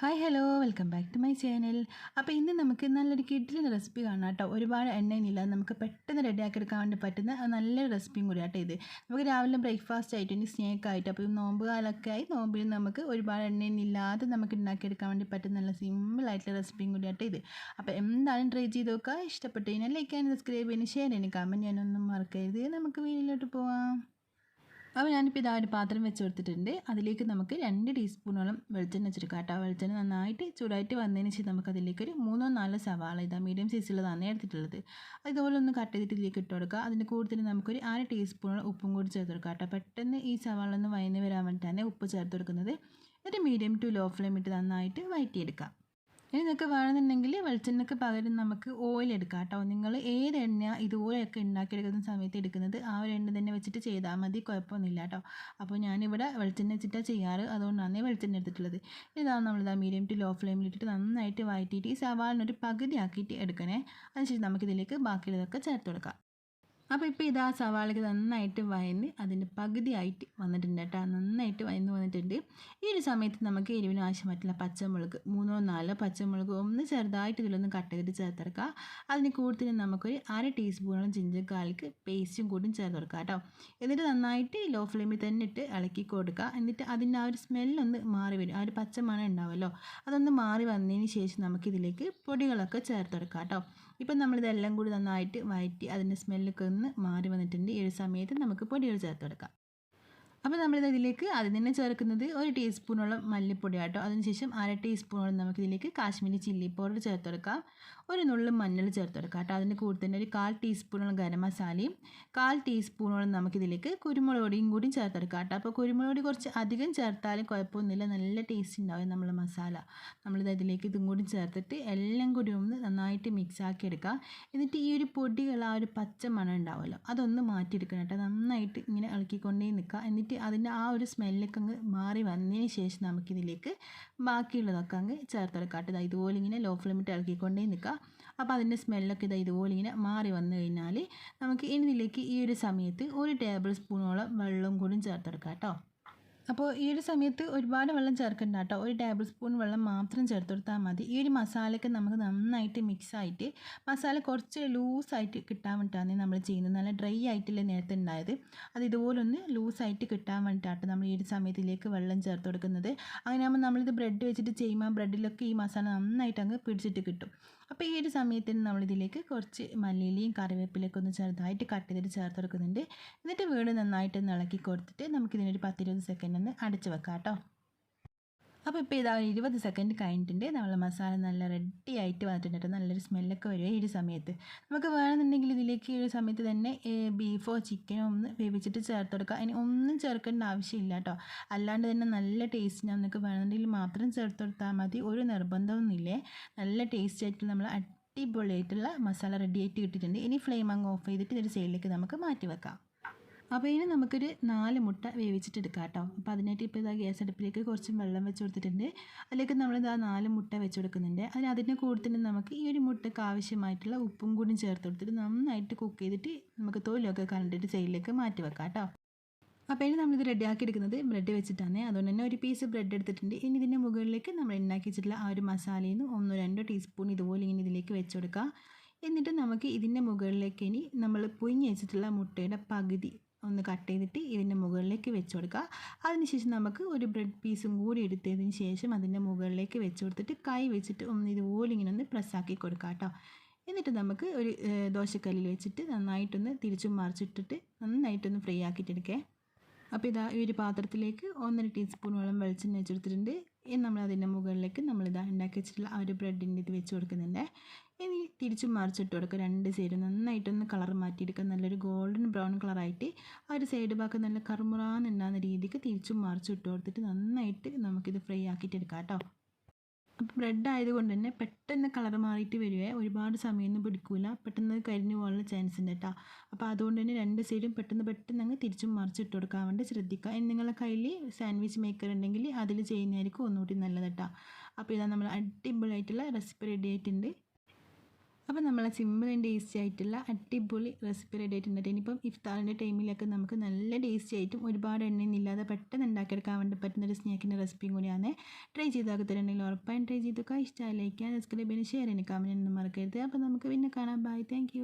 Hi hello welcome back to my channel അപ്പോൾ ഇന്ന് നമുക്ക് നല്ലൊരു കിഡിലിൻ റെസിപ്പി കാണാം കേട്ടോ ഒരുപാട് എണ്ണയില്ലാതെ നമുക്ക് പെട്ടെന്ന് റെഡിയാക്കി എടുക്കാൻ വേണ്ടി പറ്റുന്ന നല്ലൊരു റെസിപ്പിയും കൂടി കേട്ടോ ഇത്. നമുക്ക് രാവിലെ ബ്രേക്ക്ഫാസ്റ്റ് ആയിട്ട് ഇനി സ്നേക്ക് ആയിട്ട് അപ്പോൾ നോമ്പ് കാലൊക്കെ ആയി നോമ്പിൽ നമുക്ക് ഒരുപാട് എണ്ണയില്ലാതെ നമുക്ക് ഉണ്ടാക്കിയെടുക്കാൻ വേണ്ടി പറ്റുന്ന നല്ല സിമ്പിൾ ആയിട്ടുള്ള റെസിപ്പിയും കൂടി കേട്ടോ ഇത്. അപ്പോൾ എന്തായാലും ട്രൈ ചെയ്ത് നോക്കുക. ഇഷ്ടപ്പെട്ടു കഴിഞ്ഞാൽ ലൈക്ക് ചെയ്യാൻ സബ്സ്ക്രൈബ് ചെയ്യാൻ ഷെയർ ചെയ്യാൻ കമന്റ് ചെയ്യാനൊന്നും മറക്കരുത്. നമുക്ക് വീട്ടിലോട്ട് പോവാം. അപ്പോൾ ഞാനിപ്പോൾ ഇതാ ഒരു പാത്രം വെച്ച് കൊടുത്തിട്ടുണ്ട്. അതിലേക്ക് നമുക്ക് രണ്ട് ടീസ്പൂണോളം വെളിച്ചെണ്ണ വെച്ചെടുക്കാം കേട്ടോ. വെളിച്ചെണ്ണ നന്നായിട്ട് ചൂടായിട്ട് വന്നതിന് ശേഷം നമുക്ക് അതിലേക്ക് ഒരു മൂന്നോ നാലോ സവാള ഇതാ മീഡിയം സൈസുള്ള സൈസിലുള്ളതാണ് എടുത്തിട്ടുള്ളത്. ഇതുപോലെ ഒന്ന് കട്ട് ചെയ്തിട്ട് ഇതിലേക്ക് ഇട്ട് കൊടുക്കുക. അതിന്റെ കൂടുതൽ നമുക്കൊരു അര ടീസ്പൂണോളം ഉപ്പും കൂടി ചേർത്ത് കൊടുക്കാം കേട്ടോ. പെട്ടെന്ന് ഈ സവാള ഒന്ന് വയന്ന് വരാൻ വേണ്ടിയിട്ടാണ് ഉപ്പ് ചേർത്ത് കൊടുക്കുന്നത്. എന്നിട്ട് മീഡിയം ടു ലോ ഫ്ലെയിം ഇട്ട് നന്നായിട്ട് വഴറ്റിയെടുക്കാം ഇനി നിങ്ങൾക്ക് വേണമെന്നുണ്ടെങ്കിൽ വെളിച്ചെണ്ണയ്ക്ക് പകരം നമുക്ക് ഓയിൽ എടുക്കാം കേട്ടോ. നിങ്ങൾ ഏത് എണ്ണ ഇതുപോലെയൊക്കെ ഉണ്ടാക്കിയെടുക്കുന്ന സമയത്ത് എടുക്കുന്നത് ആ ഒരു എണ്ണ തന്നെ വെച്ചിട്ട് ചെയ്താൽ മതി കുഴപ്പമൊന്നുമില്ല കേട്ടോ. അപ്പോൾ ഞാനിവിടെ വെളിച്ചെണ്ണ വെച്ചിട്ടാണ് ചെയ്യാറ്. അതുകൊണ്ടാണ് വെളിച്ചെണ്ണ എടുത്തിട്ടുള്ളത്. ഇതാണ് നമ്മളിതാ മീഡിയം ടു ലോ ഫ്ലെയിമിൽ ഇട്ടിട്ട് നന്നായിട്ട് വഴറ്റിയിട്ട് ഈ സവാളിനൊരു പകുതി ആക്കിയിട്ട് എടുക്കണേ. അതിനുശേഷം നമുക്കിതിലേക്ക് ബാക്കിയുള്ളതൊക്കെ ചേർത്ത് കൊടുക്കാം. അപ്പോൾ ഇപ്പോൾ ഇതാ സവാളയ്ക്ക് നന്നായിട്ട് വയന്ന് അതിന്റെ പകുതിയായിട്ട് വന്നിട്ടുണ്ട് കേട്ടോ. നന്നായിട്ട് വയന്ന് വന്നിട്ടുണ്ട്. ഈ ഒരു സമയത്ത് നമുക്ക് എരിവിന് ആവശ്യമായിട്ടുള്ള പച്ചമുളക് മൂന്നോ നാലോ പച്ചമുളക് ഒന്ന് ചെറുതായിട്ട് ഇതിലൊന്ന് കട്ട് ചെയ്ത് ചേർത്തെടുക്കുക അതിന് കൂടുതൽ നമുക്കൊരു അര ടീസ്പൂണോളം ജിഞ്ചക്കാലിക്ക് പേസ്റ്റും കൂടി ചേർത്ത് കൊടുക്കുക കേട്ടോ. എന്നിട്ട് നന്നായിട്ട് ലോ ഫ്ലെയിമിൽ തന്നെ ഇട്ട് ഇളക്കി കൊടുക്കുക. എന്നിട്ട് അതിന്റെ ആ ഒരു സ്മെല്ലൊന്ന് മാറി വരും. ആ ഒരു പച്ചമണം ഉണ്ടാവുമല്ലോ. അതൊന്ന് മാറി വന്നതിന് ശേഷം നമുക്കിതിലേക്ക് പൊടികളൊക്കെ ചേർത്തെടുക്കാം കേട്ടോ. ഇപ്പം നമ്മളിതെല്ലാം കൂടി നന്നായിട്ട് വഴറ്റി അതിന്റെ സ്മെല്ലൊക്കെ ഒന്ന് മാറി വന്നിട്ടുണ്ട്. ഈ ഒരു സമയത്ത് നമുക്ക് പൊടികൾ ചേർത്ത് കൊടുക്കാം അപ്പോൾ നമ്മളിത് ഇതിലേക്ക് അതിൽ തന്നെ ചേർക്കുന്നത് ഒരു ടീസ്പൂണോളം മല്ലിപ്പൊടി ആട്ടോ. അതിനുശേഷം അര ടീസ്പൂണോളം നമുക്ക് ഇതിലേക്ക് കാശ്മീരി ചില്ലി പൗഡർ ചേർത്ത് കൊടുക്കാം ഒരു നുള്ളും മഞ്ഞൾ ചേർത്ത് കൊടുക്കാം കേട്ടോ. അതിന്റെ കൂടെ തന്നെ ഒരു കാൽ ടീസ്പൂണോളം ഗരം മസാലയും കാൽ ടീസ്പൂണോളം നമുക്കിതിലേക്ക് കുരുമുളക് പൊടിയും കൂടി ചേർത്തെടുക്കാം കേട്ടോ. അപ്പോൾ കുരുമുളക് പൊടി കുറച്ച് അധികം ചേർത്താലും കുഴപ്പമൊന്നുമില്ല. നല്ല ടേസ്റ്റ് ഉണ്ടാവും നമ്മൾ മസാല. നമ്മളിത് അതിലേക്ക് ഇതും കൂടി ചേർത്തിട്ട് എല്ലാം കൂടി ഒന്ന് നന്നായിട്ട് മിക്സ് ആക്കി എടുക്കുക എന്നിട്ട് ഈ ഒരു പൊടികൾ ആ ഒരു പച്ച മണം ഉണ്ടാവുമല്ലോ അതൊന്ന് മാറ്റിയെടുക്കണം കേട്ടോ. നന്നായിട്ട് ഇങ്ങനെ ഇളക്കിക്കൊണ്ടേ നിൽക്കുക. എന്നിട്ട് അതിന്റെ ആ ഒരു സ്മെല്ലൊക്കെ അങ്ങ് മാറി വന്നതിന് ശേഷം നമുക്കിതിലേക്ക് ബാക്കിയുള്ളതൊക്കെ അങ്ങ് ചേർത്തെടുക്കാം കേട്ടോ ഇതുപോലെ ഇങ്ങനെ ലോ ഫ്ലിമിറ്റ് ഇളക്കിക്കൊണ്ടേ നിൽക്കുക. അപ്പോൾ അതിന്റെ സ്മെല്ലൊക്കെ ഇതാ ഇതുപോലെ ഇങ്ങനെ മാറി വന്നു കഴിഞ്ഞാൽ നമുക്ക് ഇതിലേക്ക് ഈ ഒരു സമയത്ത് ഒരു ടേബിൾ സ്പൂണോളം വെള്ളം കൂടി ചേർത്തെടുക്കാം കേട്ടോ. അപ്പോൾ ഈ ഒരു സമയത്ത് ഒരുപാട് വെള്ളം ചേർക്കണ്ട കേട്ടോ ഒരു ടേബിൾ സ്പൂൺ വെള്ളം മാത്രം ചേർത്ത് കൊടുത്താൽ മതി. ഈ ഒരു മസാലയൊക്കെ നമുക്ക് നന്നായിട്ട് മിക്സ് ആയിട്ട് മസാല കുറച്ച് ലൂസായിട്ട് കിട്ടാൻ വേണ്ടിയിട്ടാണ് നമ്മൾ ചെയ്യുന്നത്. നല്ല ഡ്രൈ ആയിട്ടില്ല നേരത്തെ ഉണ്ടായത്. അത് ഇതുപോലൊന്ന് ലൂസായിട്ട് കിട്ടാൻ വേണ്ടിയിട്ടാണ് നമ്മൾ ഈ ഒരു സമയത്തിലേക്ക് വെള്ളം ചേർത്ത് കൊടുക്കുന്നത് അങ്ങനെയാകുമ്പോൾ നമ്മളിത് ബ്രെഡ് വെച്ചിട്ട് ചെയ്യുമ്പോൾ ബ്രെഡിലൊക്കെ ഈ മസാല നന്നായിട്ട് അങ്ങ് പിടിച്ചിട്ട് കിട്ടും. അപ്പോൾ ഈ ഒരു സമയത്തിന് നമ്മളിതിലേക്ക് കുറച്ച് മല്ലിയിലയും കറിവേപ്പിലൊക്കെ ഒന്ന് ചെറുതായിട്ട് കട്ട് ചെയ്തിട്ട് ചേർത്ത് കൊടുക്കുന്നുണ്ട്. എന്നിട്ട് വീട് നന്നായിട്ട് ഇളക്കി കൊടുത്തിട്ട് നമുക്കിതിനൊരു പത്തിരുപത് സെക്കൻഡ് ഒന്ന് അടച്ച് വെക്കാം കേട്ടോ അപ്പോൾ ഇപ്പോൾ ഇതാ ഇരുപത് സെക്കൻഡ് കഴിഞ്ഞിട്ടുണ്ട്. നമ്മൾ മസാല നല്ല റെഡി ആയിട്ട് വന്നിട്ടുണ്ട് നല്ലൊരു സ്മെല്ലൊക്കെ വരും ഈ ഒരു സമയത്ത്. നമുക്ക് വേണമെന്നുണ്ടെങ്കിൽ ഇതിലേക്ക് ഈ ഒരു സമയത്ത് തന്നെ ബീഫോ ചിക്കനോ ഒന്ന് വേവിച്ചിട്ട് ചേർത്ത് കൊടുക്കുക അതിന് ഒന്നും ചേർക്കേണ്ട ആവശ്യമില്ല കേട്ടോ. അല്ലാണ്ട് തന്നെ നല്ല ടേസ്റ്റ് നമുക്ക് വേണമെന്നുണ്ടെങ്കിൽ മാത്രം ചേർത്ത് കൊടുത്താൽ മതി. ഒരു നിർബന്ധമൊന്നുമില്ലേ? നല്ല ടേസ്റ്റ് ആയിട്ട് നമ്മൾ അടിപൊളിയായിട്ടുള്ള മസാല റെഡി ആയിട്ട് കിട്ടിയിട്ടുണ്ട്. ഇനി ഫ്ലെയിം അങ്ങ് ഓഫ് ചെയ്തിട്ട് ഇതൊരു സൈഡിലേക്ക് നമുക്ക് മാറ്റി വെക്കാം. അപ്പോൾ ഇനി നമുക്കൊരു നാല് മുട്ട വേവിച്ചിട്ട് എടുക്കാം കേട്ടോ അപ്പോൾ അതിനായിട്ട് ഇപ്പോൾ ഇതാ ഗ്യാസ് അടുപ്പിലേക്ക് കുറച്ച് വെള്ളം വെച്ച് കൊടുത്തിട്ടുണ്ട്. അതിലേക്ക് ഇതാ നാല് മുട്ട വെച്ച് കൊടുക്കുന്നുണ്ട്. അതിന് അതിന്റെ കൂടെ തന്നെ നമുക്ക് ഈ ഒരു മുട്ടയ്ക്ക് ആവശ്യമായിട്ടുള്ള ഉപ്പും കൂടി ചേർത്ത് കൊടുത്തിട്ട് നന്നായിട്ട് കുക്ക് ചെയ്തിട്ട് നമുക്ക് തോലൊക്കെ കണ്ടിട്ട് സൈഡിലേക്ക് മാറ്റി വെക്കാം കേട്ടോ അപ്പോൾ ഇനി നമ്മളിത് റെഡിയാക്കി എടുക്കുന്നത് ബ്രെഡ് വെച്ചിട്ടാണ്. അതുകൊണ്ട് തന്നെ ഒരു പീസ് ബ്രെഡ് എടുത്തിട്ടുണ്ട്. ഇനി ഇതിന്റെ മുകളിലേക്ക് നമ്മൾ ഉണ്ടാക്കി വെച്ചിട്ടുള്ള ആ ഒരു മസാലയിൽ നിന്ന് ഒന്നോ രണ്ടോ ടീസ്പൂൺ ഇതുപോലെ ഇങ്ങനെ ഇതിലേക്ക് വെച്ച് കൊടുക്കുക എന്നിട്ട് നമുക്ക് ഇതിന്റെ മുകളിലേക്ക് ഇനി നമ്മൾ പുയിങ്ങി വെച്ചിട്ടുള്ള മുട്ടയുടെ പകുതി ഒന്ന് കട്ട് ചെയ്തിട്ട് ഇതിന്റെ മുകളിലേക്ക് വെച്ച് കൊടുക്കുക. അതിനുശേഷം നമുക്ക് ഒരു ബ്രെഡ് പീസും കൂടി എടുത്തതിന് ശേഷം അതിന്റെ മുകളിലേക്ക് വെച്ച് കൊടുത്തിട്ട് കൈ വെച്ചിട്ട് ഒന്ന് ഇതുപോലെ ഇങ്ങനെ ഒന്ന് പ്രസ്സാക്കി കൊടുക്കുക കേട്ടോ എന്നിട്ട് നമുക്ക് ഒരു ദോശക്കല്ലിൽ വെച്ചിട്ട് നന്നായിട്ടൊന്ന് തിരിച്ചും മറിച്ചിട്ടിട്ട് നന്നായിട്ടൊന്ന് ഫ്രൈ ആക്കിയിട്ടെടുക്കേ. അപ്പോൾ ഇതാ ഈ ഒരു പാത്രത്തിലേക്ക് ഒന്നര ടീസ്പൂണോളം വെളിച്ചെണ്ണ വെച്ചെടുത്തിട്ടുണ്ട് ഇനി നമ്മൾ അതിന്റെ മുകളിലേക്ക് നമ്മളിതാ ഉണ്ടാക്കി വെച്ചിട്ടുള്ള ആ ഒരു ബ്രെഡിന്റെ ഇത് വെച്ച് കൊടുക്കുന്നുണ്ട്. ഇനി തിരിച്ചും മറിച്ചിട്ട് കൊടുക്കുക. രണ്ട് സൈഡ് നന്നായിട്ടൊന്ന് കളർ മാറ്റിയെടുക്കുക. നല്ലൊരു ഗോൾഡൻ ബ്രൗൺ കളറായിട്ട് ആ ഒരു സൈഡ് ഭാഗം നല്ല കറുമുറാന്നുണ്ടാകുന്ന രീതിക്ക് തിരിച്ചും മറിച്ചിട്ട് കൊടുത്തിട്ട് നന്നായിട്ട് നമുക്കിത് ഫ്രൈ ആക്കിയിട്ട് എടുക്കാം കേട്ടോ. അപ്പോൾ ബ്രെഡ് ആയതുകൊണ്ട് തന്നെ പെട്ടെന്ന് കളർ മാറിയിട്ട് വരുവേ. ഒരുപാട് സമയമൊന്നും പിടിക്കില്ല പെട്ടെന്ന് കരിഞ്ഞു പോകാനുള്ള ചാൻസ് ഉണ്ട് കേട്ടോ അപ്പോൾ അതുകൊണ്ട് തന്നെ രണ്ട് സൈഡും പെട്ടെന്ന് പെട്ടെന്ന് അങ്ങ് തിരിച്ചും മറിച്ചിട്ട് കൊടുക്കാൻ വേണ്ടി ശ്രദ്ധിക്കുക. ഇനി നിങ്ങളുടെ കയ്യിൽ സാൻഡ്വിച്ച് മേക്കർ ഉണ്ടെങ്കിൽ അതിൽ ചെയ്യുന്നതായിരിക്കും ഒന്നുകൂടി നല്ലത് കേട്ടോ അപ്പോൾ ഇതാ നമ്മൾ അടിപൊളിയായിട്ടുള്ള റെസിപ്പി റെഡി ആയിട്ടുണ്ട്. അപ്പോൾ നമ്മൾ സിമ്പിൾ ആൻഡ് ടേസ്റ്റി ആയിട്ടുള്ള അടിപൊളി റെസിപ്പി റെഡി ആയിട്ടുണ്ട് ഇനിയിപ്പം ഇഫ്താറിന്റെ ടൈമിലൊക്കെ നമുക്ക് നല്ല ടേസ്റ്റി ആയിട്ടും ഒരുപാട് എണ്ണയൊന്നും ഇല്ലാതെ പെട്ടെന്ന് ഉണ്ടാക്കിയെടുക്കാൻ വേണ്ടി പറ്റുന്ന ഒരു സ്നാക്കിന്റെ റെസിപ്പിയും കൂടിയാണ്. ട്രൈ ചെയ്ത് തരുന്നുണ്ടെങ്കിൽ ഉറപ്പായും ട്രൈ ചെയ്തൊക്കെ ഇഷ്ടമായി ലൈക്ക് സബ്സ്ക്രൈബ് ചെയ്യാൻ ഷെയർ ചെയ്യാൻ കമന്റ് ഒന്നും മറക്കരുത്. അപ്പോൾ നമുക്ക് പിന്നെ കാണാം. Bye thank